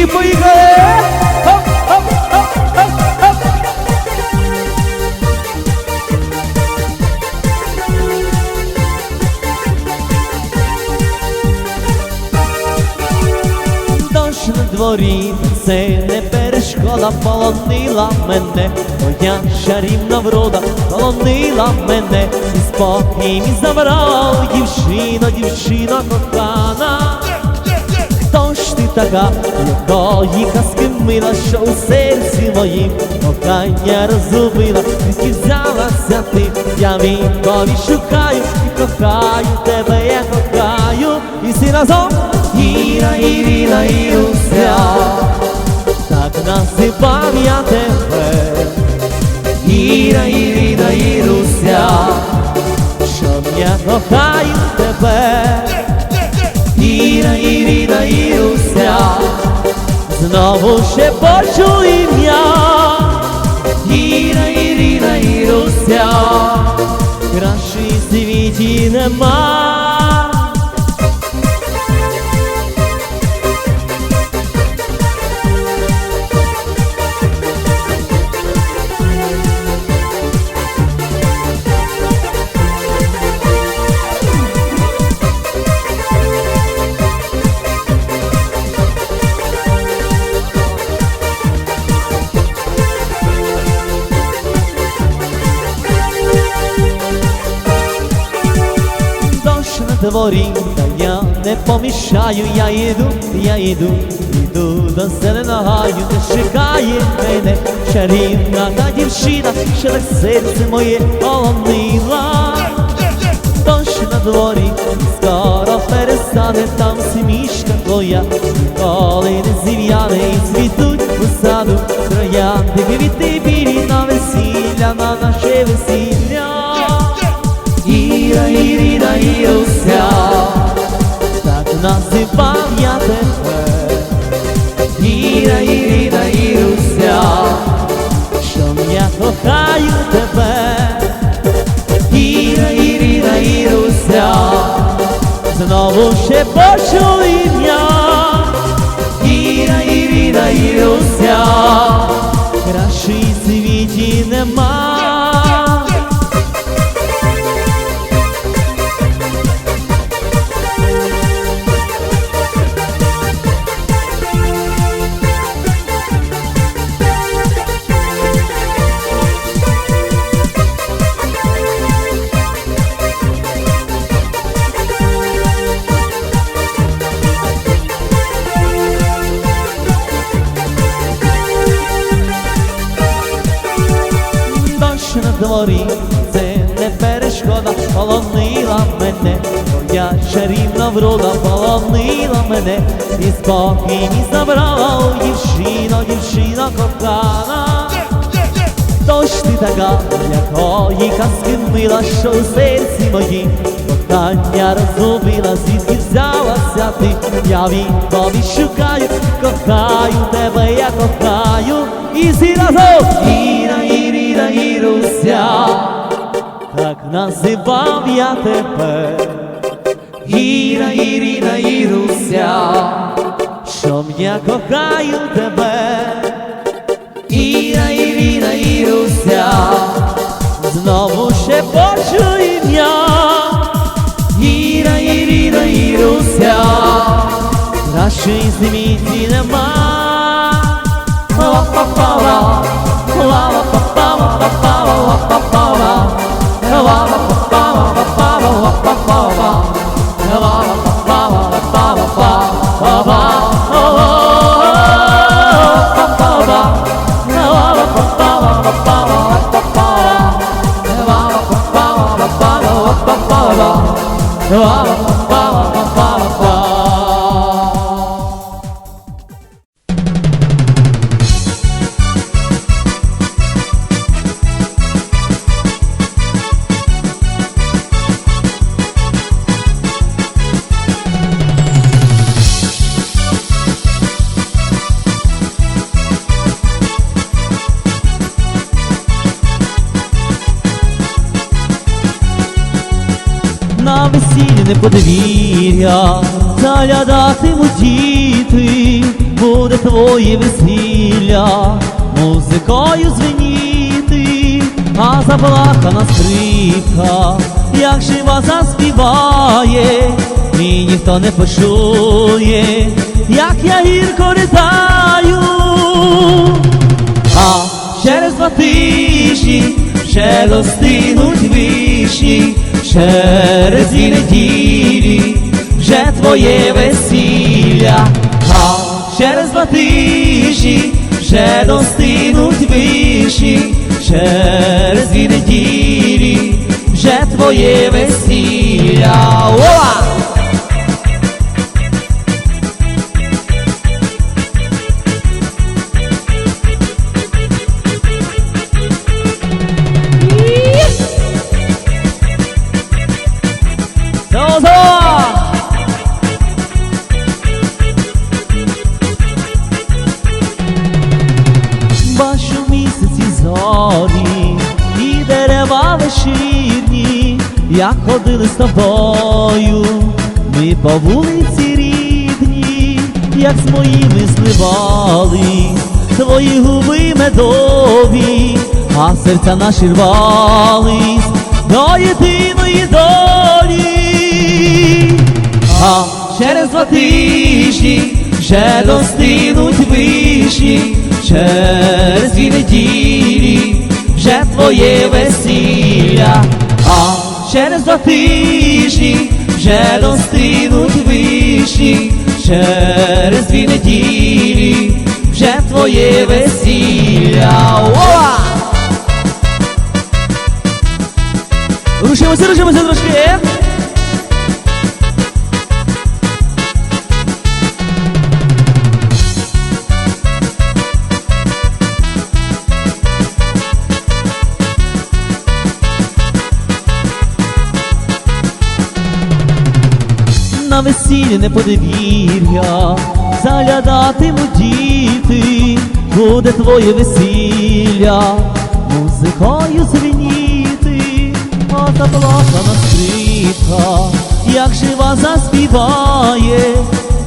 Хоп, хоп. Дощ на дворі, це не перешкода, полонила мене, моя чарівна врода, полонила мене, і спокій мій забрав, дівчино, дівчино кохана. Така, якої казки мила, що у серці моїм кохання розубила, звідки взялася ти, я відповідь шукаю і кохаю тебе, я кохаю, і всі разом Іра, Ірина, Іруся, так називав я тебе, Іра, Ірина, Іруся, що я кохаю тебе. Іра, Ірина, Іруся, знову ще почу ім'я. Іра, Ірина, Іруся, кращий світі нема. Дощ та я не помішаю, я йду, я йду, йду до зеленого гаю, де чекає мене чарівна та дівчина, що так серце моє полонила. Дощ на дворі, скоро перестане там смішка твоя, ніколи не зів'яне і цвітуть у саду троянди, квіти білі на весілля, на наше весілля. Іра, Ірина, Іруся, так називав я тебе. Іра, Ірина, Іруся, що я кохаю тебе. Іра, Ірина, Іруся, знову ще почув ім'я. Іра, Ірина, Іруся, кращої в світі нема. Мене, і спокій мій забрала, Ой, дівчино, дівчино кохана. Дощ ти така, якої казки мила, що у серці моїм кохання розгубила, звідки взялася ти, я відповідь шукаю, кохаю тебе, я кохаю, і всі разом! Іра, Ірина, Іруся, так називав я тебе, Іра, Ірина, Іруся, що я кохаю тебе. Іра, Ірина, Іруся, знову ще почу ім'я. Іра, Ірина, Іруся, кращої світі нема. Ла-па-па-ла, ла-па-па-ла, ла-ла-па-па-ла, На подвір'я заглядатимуть діти, буде твоє. весілля, музикою звеніти, а заплакана скрипка, як жива заспіває, і ніхто не почує, як я гірко ридаю. А через два тижні ще достигнуть вишні, через дві неділі вже твоє весілля, а через два тижні вже достигнуть виші, через дві неділі вже твоє весілля. Ова! Ходили з тобою, ми по вулиці рідні, як з моїми зливали твої губи медові, а серця наші рвались до єдиної долі. А через два тижні вже достигнуть вишні, через дві неділі вже твоє весілля, через два тижні вже достигнуть вишні, через дві неділі вже твоє весілля. Ова! Рушимося, рушимося трошки. На весіллі не подивір'я, заглядатимуть діти, буде твоє весілля, музикою звеніти, а заплакана скрипка, як жива заспіває,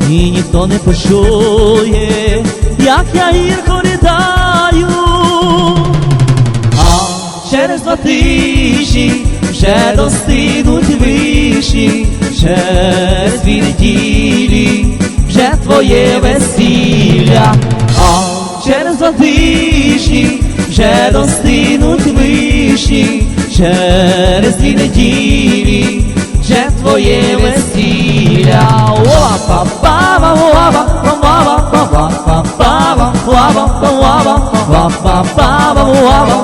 і ніхто не почує, як я гірко ридаю. А через два тижні вже достигнуть вишні, через дві неділі вже твоє весілля, а через два тижні вже достигнуть вишні, через дві неділі вже твоє весілля. Оа, па па ба уа ба па ба ба па ба па па ба уа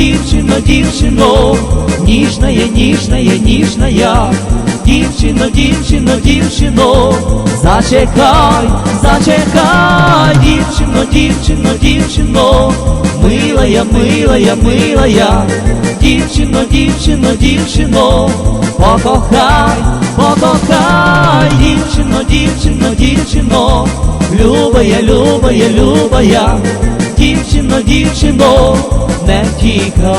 Дівчино, дівчино, ніжна я, ніжна я, ніжна я, дівчино, дівчино, дівчино, зачекай, зачекай, дівчино, дівчино, дівчино, мила я, мила я, мила я, дівчино, дівчино, дівчино, покохай, покохай, дівчино, дівчино, дівчино, люба я, люба я, люба я, дівчино, дівчино, не тікай.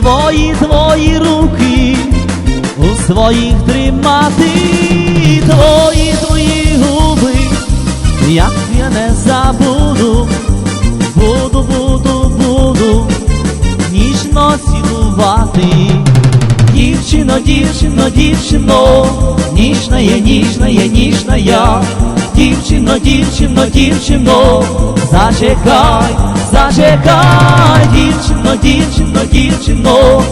Твої, твої руки у своїх тримати, твої, твої губи, як я не забуду, буду, буду, буду ніжно цілувати. Дівчино, дівчино, дівчино, ніжна я, ніжна я, ніжна я, дівчино, дівчино, дівчино, зачекай, зачекай, дівчино, дівчино, дівчино,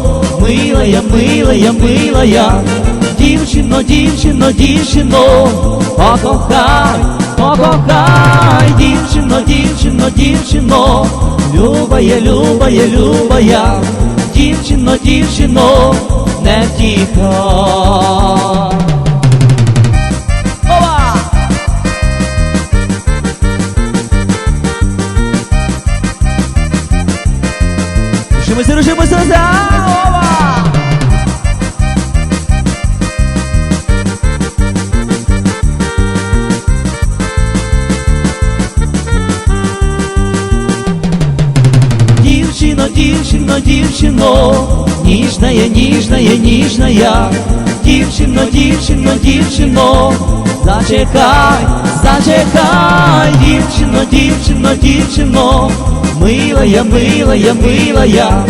милая, милая, милая, дівчино, дівчино, дівчино, покохай, покохай, дівчино, дівчино, дівчино, любая, любая, любая, дівчино, дівчино, не втіхай. Ніжна я, ніжна я, ніжна я, дівчино, дівчино, дівчино, зачекай, зачекай, дівчино, дівчино, дівчино, милая, милая, милая,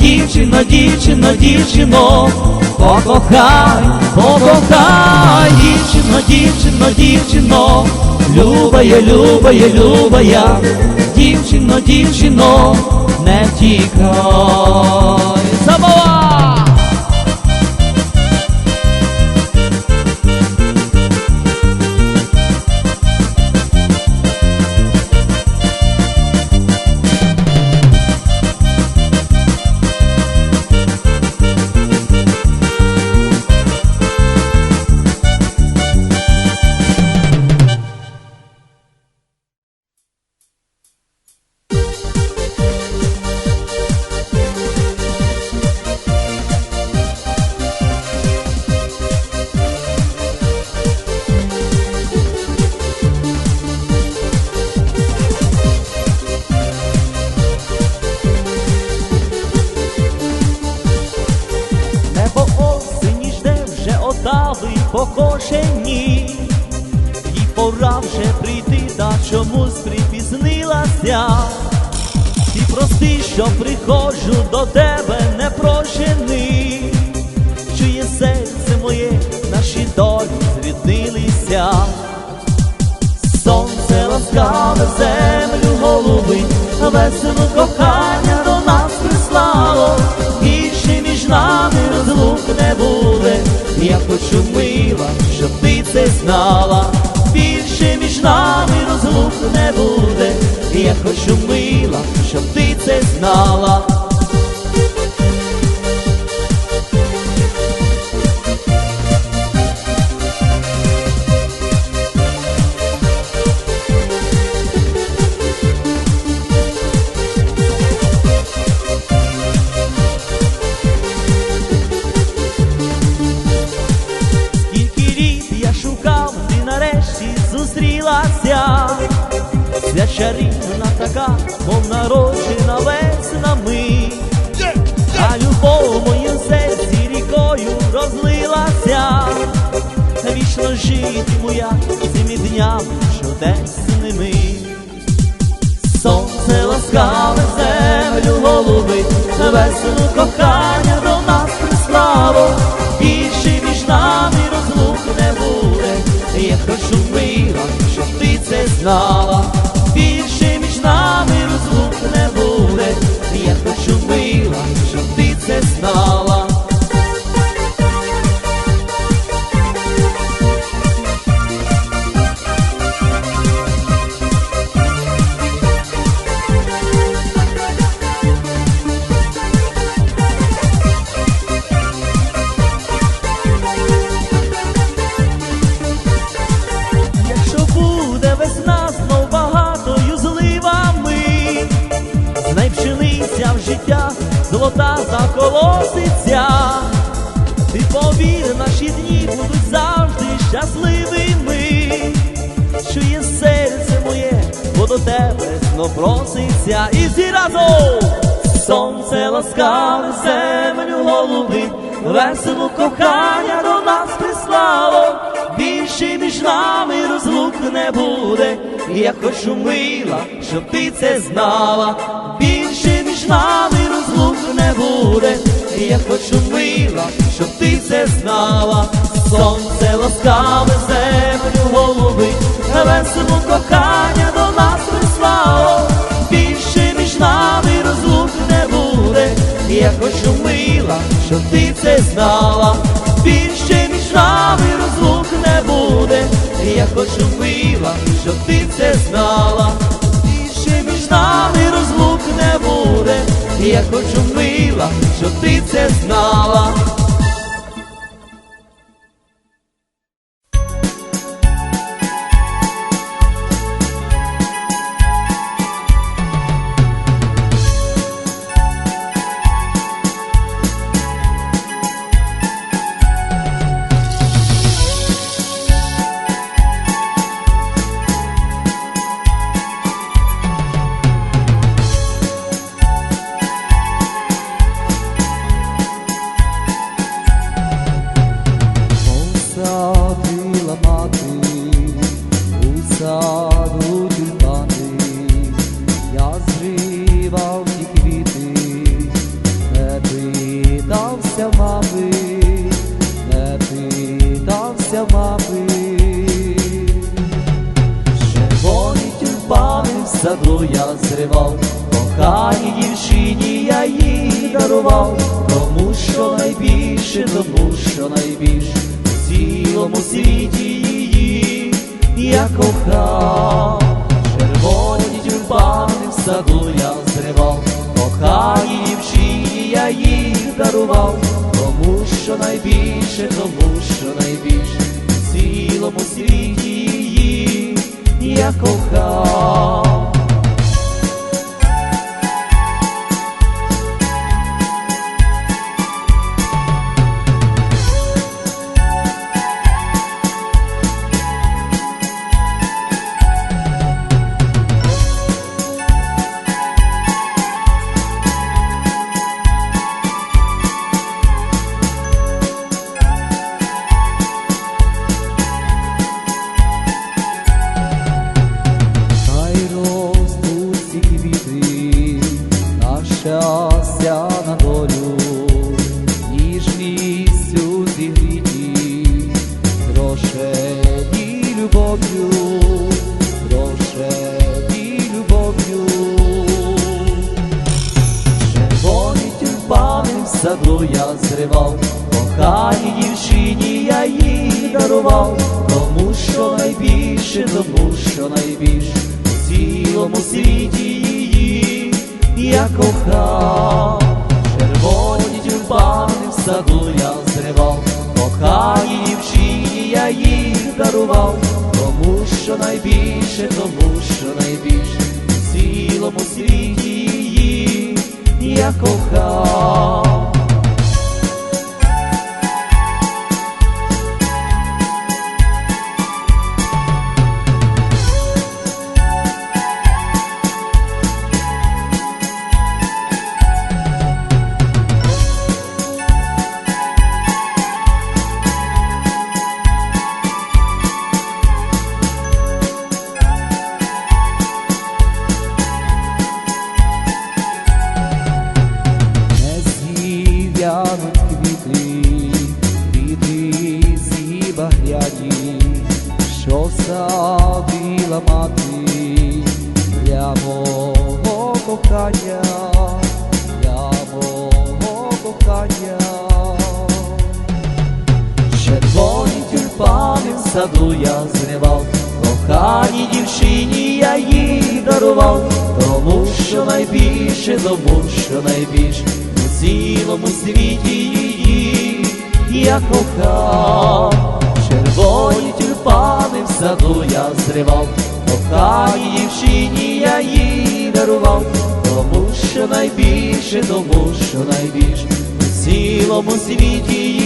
дівчино, дівчино, дівчино, покохай, покохай, дівчино, дівчино, дівчино, любая, любая, любая, дівчино, дівчино, не втікай. Зріднилися. Сонце ласкаве землю голубить, весело кохання до нас прислало, більше між нами розлук не буде. Я хочу мила, щоб ти це знала, більше між нами розлук не буде. Я хочу мила, щоб ти це знала. Весело кохання до нас прислало, більше між нами розлук не буде. Я хочу мила, щоб ти це знала, знай пшениця в життя, золота заколоситься, ти повір, наші дні будуть завжди щасливими, чує серце моє, бо до тебе проситься. І всі разом сонце ласкаве землю голубить, весело кохання до нас прислало, нами розлук не буде, я хочу мила, щоб ти це знала, більше між нами розлук не буде, я хочу мила, щоб ти це знала, сонце ласкаве землю голубить, весело кохання до нас прислало, більше між нами розлук не буде, я хочу мила, щоб ти це знала, більше між нами хочу мила, щоб ти це знала, більше між нами розлук не буде, я хочу мила, щоб ти це знала. Саду я зривав, коханій дівчині я їх дарував, тому що найбільше, тому що найбільше у цілому світі її я кохав. Червоні тюльпани в саду я зривав, коханій дівчині я їх дарував, тому що найбільше, тому що найбільше у цілому світі її я кохав. Я зривав, коханій дівчині я їх дарував, тому що найбільше, тому що найбільше у цілому світі її я кохав. Червоні тюльпани в саду я зривав, коханій дівчині я їх дарував, тому що найбільше, тому що найбільше у цілому світі її я кохав. Саду я зривав, коханій дівчині я їх дарував, тому що найбільше, тому що найбільше у цілому світі її я кохав. Червоні тюльпани в саду я зривав, коханій дівчині я їх дарував, тому що найбільше, тому що найбільше у цілому світі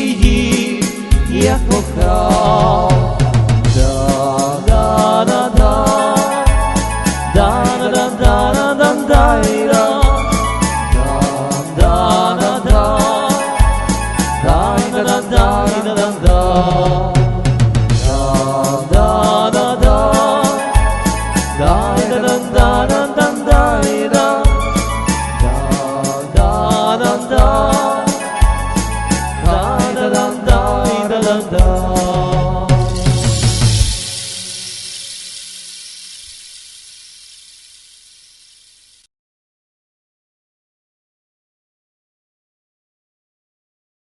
я кохав.